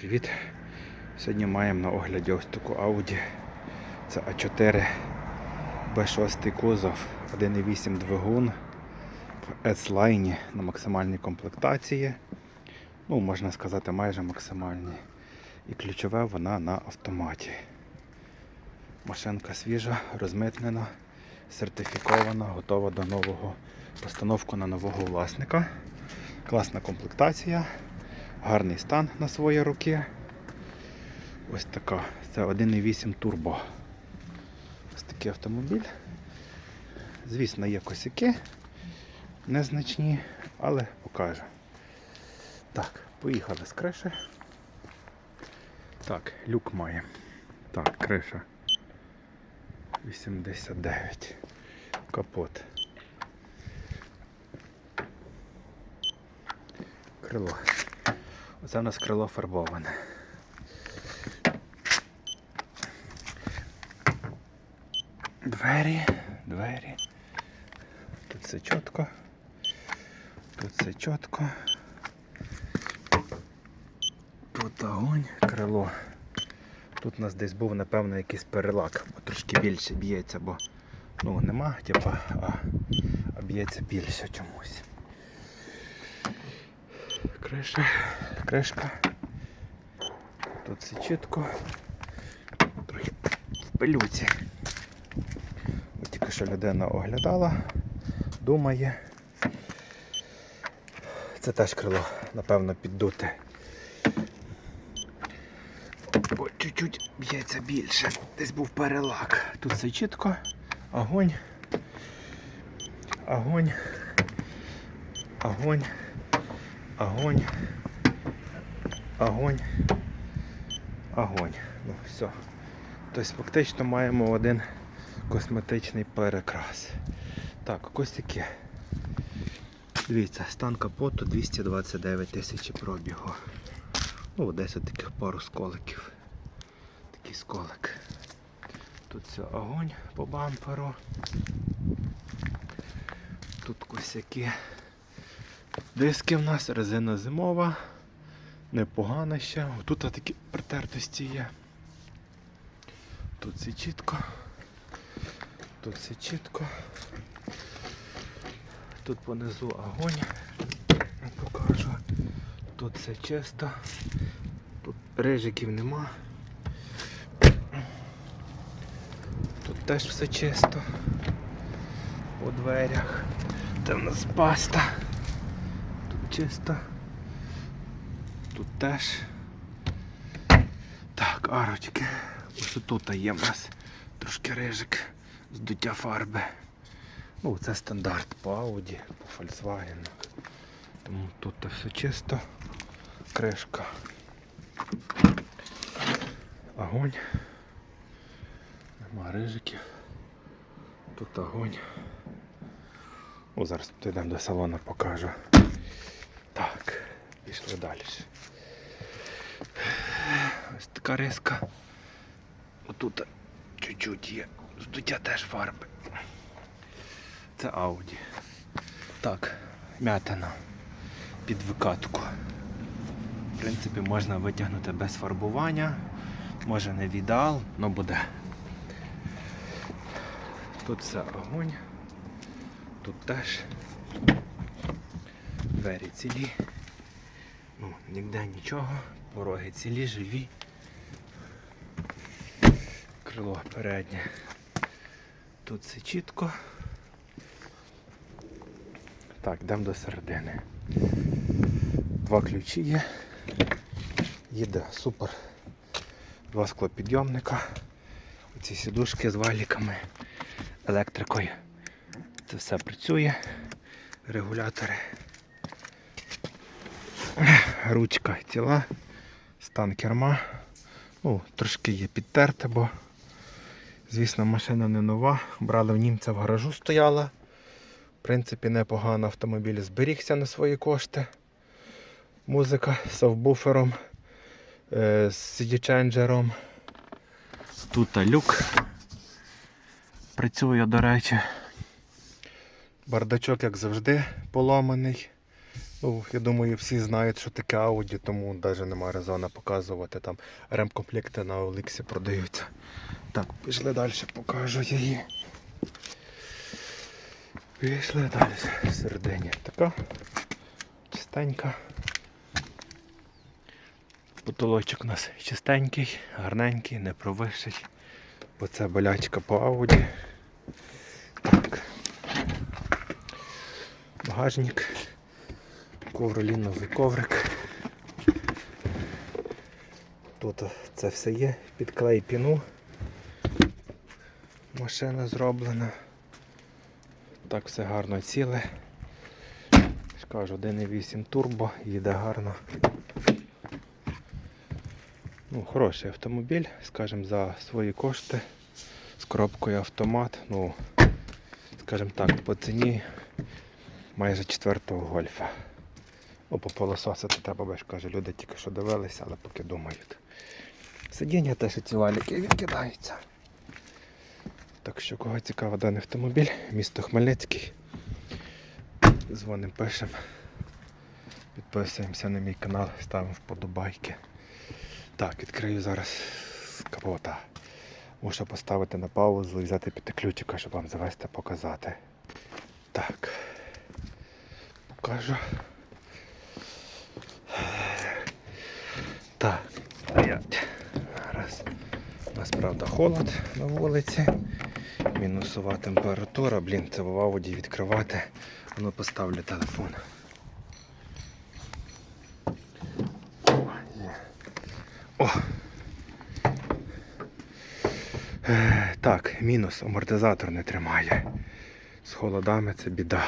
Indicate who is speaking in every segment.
Speaker 1: Привіт! Сьогодні маємо на огляді ось таку Audi. Це А4 B6 кузов, 1.8 двигун в S-Line на максимальній комплектації. Ну, можна сказати, майже максимальній. І ключове вона на автоматі. Машинка свіжа, розмитнена, сертифікована, готова до нового постановку на нового власника. Класна комплектація. Гарний стан на свої руки. Ось така. Це 1.8 турбо. Ось такий автомобіль. Звісно, є косяки незначні, але покажу. Так, поїхали з криші. Так, люк має. Так, криша. 89. Капот. Крило. Оце у нас крило фарбоване. Двері, двері. Тут все чітко. Тут все чітко. Тут огонь, крило. Тут у нас десь був, напевно, якийсь перелак, бо трошки більше б'ється, бо ну нема, типа, а, а б'ється більше чомусь. Криша, кришка. Тут все чітко. Трохи в пилюці. Тільки що людина оглядала, думає. Це теж крило, напевно, піддуте. О, чуть-чуть б'ється більше. Десь був перелак. Тут все чітко. Огонь. Огонь. Огонь. Огонь. Огонь. Огонь. Ну, все. Тобто фактично маємо один косметичний перекрас. Так, таке. Дивіться, стан капоту 229 тисяч пробігу. Ну, десь от таких пару сколиків. Такий сколик. Тут все огонь по бамперу. Тут косяки. Диски в нас, резина зимова, непогана ще. Тут такі притертості є. Тут все чітко. Тут все чітко. Тут понизу огонь. Покажу. Тут все чисто. Тут рижиків нема. Тут теж все чисто. У дверях. Там у нас паста. Тут чисто. Тут теж. Так, арочки. Ось тут є в нас трошки рижик, здуття фарби. Ну, це стандарт по Audi, по Volkswagen. Тому тут все чисто. Кришка. Огонь. Нема рижиків. Тут огонь. О, зараз підійдемо до салону, покажу. Так, пішли далі. Ось така риска. Отут чуть-чуть є. Здуття теж фарби. Це Audi. Так, м'ятина під викатку. В принципі, можна витягнути без фарбування. Може не в ідеал, але буде. Тут все огонь. Тут теж двері цілі. Ну, ніде нічого. Пороги цілі, живі. Крило переднє. Тут все чітко. Так, йдемо до середини. Два ключі є. Їде супер. Два склопідйомника. Оці сідушки з валіками, електрикою. Це все працює. Регулятори. Ручка ціла, стан керма. Ну, трошки є підтерте, бо, звісно, машина не нова. Брали в німця в гаражу стояла. В принципі, непогано автомобіль зберігся на свої кошти. Музика з совбуфером, е, з CD-ченджером. Тут люк працює, до речі. Бардачок, як завжди, поломаний. Ну, я думаю, всі знають, що таке Audi, тому навіть немає резона показувати. Там ремкомплекти на Олексі продаються. Так, пішли далі, покажу її. Пішли далі. Всередині така чистенька. Потолочок у нас чистенький, гарненький, не провищий. Бо це болячка по Ауді. Так. Багажник. Ковроліновий коврик. Тут це все є, під піну. Машина зроблена. Так все гарно ціле. Кажу, 1.8 турбо, їде гарно. Ну, хороший автомобіль, скажімо, за свої кошти. З коробкою автомат. Ну, скажімо так, по ціні майже четвертого гольфа. О, попилососити треба, ж кажу, люди тільки що дивилися, але поки думають. Сидіння теж ці валіки відкидаються. Так що, кого цікаво даний автомобіль, місто Хмельницький. Дзвонимо, пишемо. Підписуємося на мій канал, ставимо вподобайки. Так, відкрию зараз капота. Мушу поставити на паузу і взяти ключика, щоб вам завести, показати. Так. Покажу. Правда, холод на вулиці. Мінусова температура. Блін, це в Ауді відкривати. Воно поставлю телефон. О. Е, Так, мінус, амортизатор не тримає. З холодами це біда.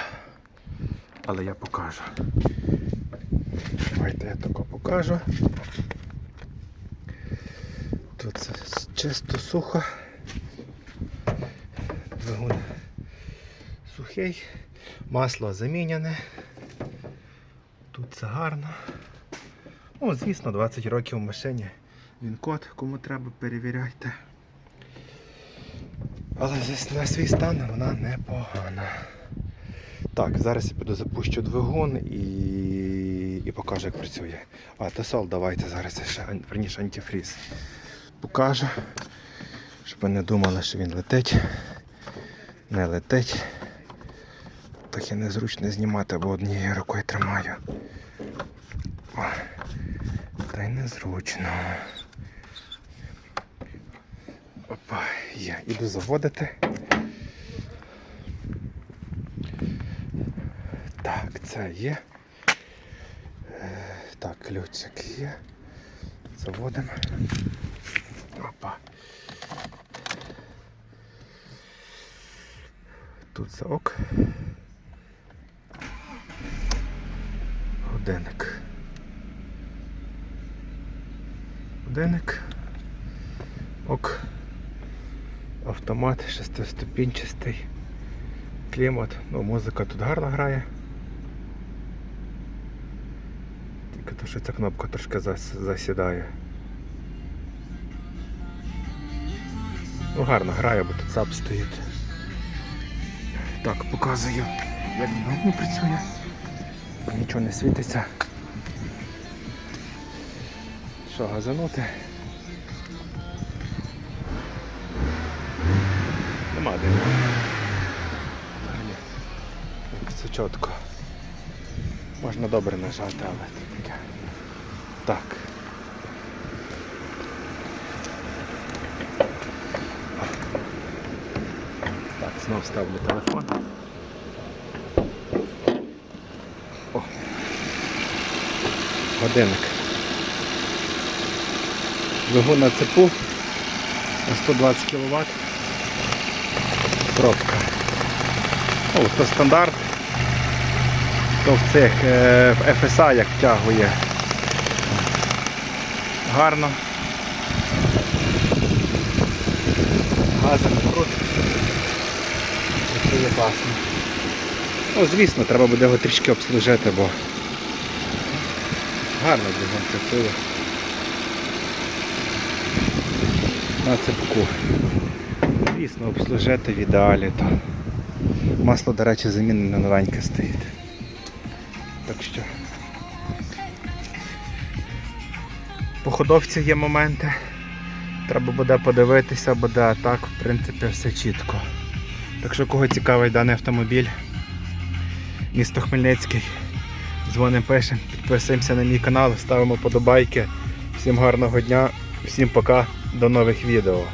Speaker 1: Але я покажу. Давайте я тако покажу. Тут це чисто сухо. Двигун сухий. Масло заміняне. Тут це гарно. Ну, звісно, 20 років в машині. Він код, кому треба, перевіряйте. Але на свій стан вона непогана. Так, зараз я піду запущу двигун і, і покажу, як працює. А, тосол давайте зараз ще верніше антифріз. Покажу. Щоб ви не думали, що він летить. Не летить. Так і незручно знімати, бо однією рукою тримаю. О, та й незручно. Опа, є. Іду заводити. Так, це є. Е, Так, ключик є. Заводимо. Опа. Тут це ок. Годинник. Годинник. Ок. Автомат шестиступінчастий. Клімат. Ну, музика тут гарно грає. Тільки то, що ця кнопка трошки засідає. Ну гарно грає, бо тут САП стоїть. Так, показую, як двигун працює. Нічого не світиться. Що, газанути? Нема диму. Далі. Все чітко. Можна добре нажати, але таке. Так. Так, знов ставлю телефон. О. Годинник. Двигун на цепу на 120 кВт. Пробка. О, то стандарт. То в цих е, FSA як втягує. Гарно. Газом крут буде класно. Ну, звісно, треба буде його трішки обслужити, бо гарно бігом працює. На цепку. Звісно, обслужити в ідеалі. То. Масло, до речі, замінене новеньке стоїть. Так що по ходовці є моменти. Треба буде подивитися, буде так, в принципі, все чітко. Так що кого цікавий даний автомобіль, місто Хмельницький, дзвонимо, пишемо, підписуємося на мій канал, ставимо подобайки. Всім гарного дня, всім пока, до нових відео.